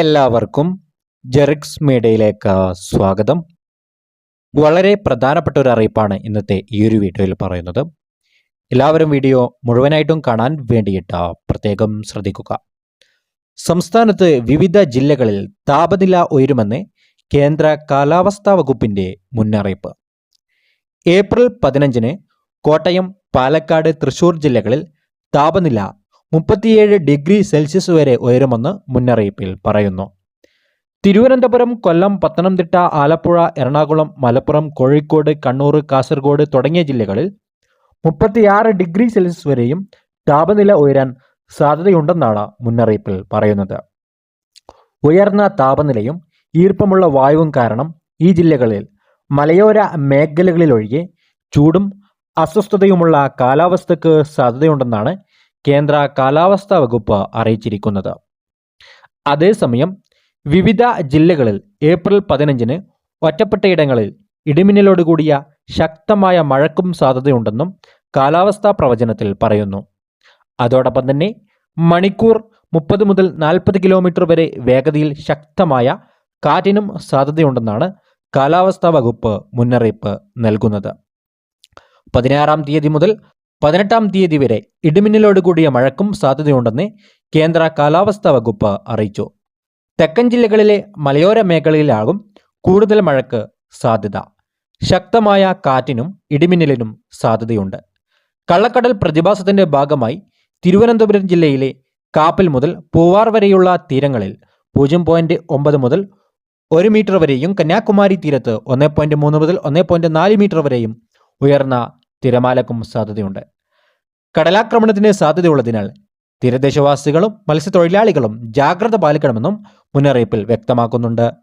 എല്ലാവർക്കും ജെറിക്സ് മീഡിയയിലേക്ക് സ്വാഗതം. വളരെ പ്രധാനപ്പെട്ട ഒരു അറിയിപ്പാണ് ഇന്നത്തെ ഈ ഒരു വീഡിയോയിൽ പറയുന്നത്. എല്ലാവരും വീഡിയോ മുഴുവനായിട്ടും കാണാൻ വേണ്ടിയിട്ട് പ്രത്യേകം ശ്രദ്ധിക്കുക. സംസ്ഥാനത്ത് വിവിധ ജില്ലകളിൽ താപനില ഉയരുമെന്ന് കേന്ദ്ര കാലാവസ്ഥാ വകുപ്പിന്റെ മുന്നറിയിപ്പ്. ഏപ്രിൽ പതിനഞ്ചിന് കോട്ടയം പാലക്കാട് തൃശൂർ ജില്ലകളിൽ താപനില മുപ്പത്തിയേഴ് ഡിഗ്രി സെൽഷ്യസ് വരെ ഉയരുമെന്ന് മുന്നറിയിപ്പിൽ പറയുന്നു. തിരുവനന്തപുരം കൊല്ലം പത്തനംതിട്ട ആലപ്പുഴ എറണാകുളം മലപ്പുറം കോഴിക്കോട് കണ്ണൂർ കാസർഗോഡ് തുടങ്ങിയ ജില്ലകളിൽ മുപ്പത്തിയാറ് ഡിഗ്രി സെൽഷ്യസ് വരെയും താപനില ഉയരാൻ സാധ്യതയുണ്ടെന്നാണ് മുന്നറിയിപ്പിൽ പറയുന്നത്. ഉയർന്ന താപനിലയും ഈർപ്പമുള്ള വായുവും കാരണം ഈ ജില്ലകളിൽ മലയോര മേഖലകളിലൊഴികെ ചൂടും അസ്വസ്ഥതയുമുള്ള കാലാവസ്ഥയ്ക്ക് സാധ്യതയുണ്ടെന്നാണ് കേന്ദ്ര കാലാവസ്ഥാ വകുപ്പ് അറിയിച്ചിരിക്കുന്നത്. അതേസമയം വിവിധ ജില്ലകളിൽ ഏപ്രിൽ പതിനഞ്ചിന് ഒറ്റപ്പെട്ടയിടങ്ങളിൽ ഇടിമിന്നലോടുകൂടിയ ശക്തമായ മഴക്കും സാധ്യതയുണ്ടെന്നും കാലാവസ്ഥാ പ്രവചനത്തിൽ പറയുന്നു. അതോടൊപ്പം തന്നെ മണിക്കൂർ മുപ്പത് മുതൽ നാൽപ്പത് കിലോമീറ്റർ വരെ വേഗതയിൽ ശക്തമായ കാറ്റിനും സാധ്യതയുണ്ടെന്നാണ് കാലാവസ്ഥാ വകുപ്പ് മുന്നറിയിപ്പ് നൽകുന്നത്. പതിനാറാം തീയതി മുതൽ പതിനെട്ടാം തീയതി വരെ ഇടിമിന്നലോട് കൂടിയ മഴക്കും സാധ്യതയുണ്ടെന്ന് കേന്ദ്ര കാലാവസ്ഥാ വകുപ്പ് അറിയിച്ചു. തെക്കൻ ജില്ലകളിലെ മലയോര മേഖലയിലാകും കൂടുതൽ മഴയ്ക്ക് സാധ്യത. ശക്തമായ കാറ്റിനും ഇടിമിന്നലിനും സാധ്യതയുണ്ട്. കള്ളക്കടൽ പ്രതിഭാസത്തിന്റെ ഭാഗമായി തിരുവനന്തപുരം ജില്ലയിലെ കാപ്പിൽ മുതൽ പൂവാർ വരെയുള്ള തീരങ്ങളിൽ പൂജ്യം പോയിന്റ് ഒമ്പത് മുതൽ ഒരു മീറ്റർ വരെയും കന്യാകുമാരി തീരത്ത് ഒന്ന് പോയിന്റ് മൂന്ന് മുതൽ ഒന്ന് പോയിന്റ് നാല് മീറ്റർ വരെയും ഉയർന്ന തിരമാലക്കും സാധ്യതയുണ്ട്. കടലാക്രമണത്തിന് സാധ്യതയുള്ളതിനാൽ തീരദേശവാസികളും മത്സ്യത്തൊഴിലാളികളും ജാഗ്രത പാലിക്കണമെന്നും മുന്നറിയിപ്പിൽ വ്യക്തമാക്കുന്നുണ്ട്.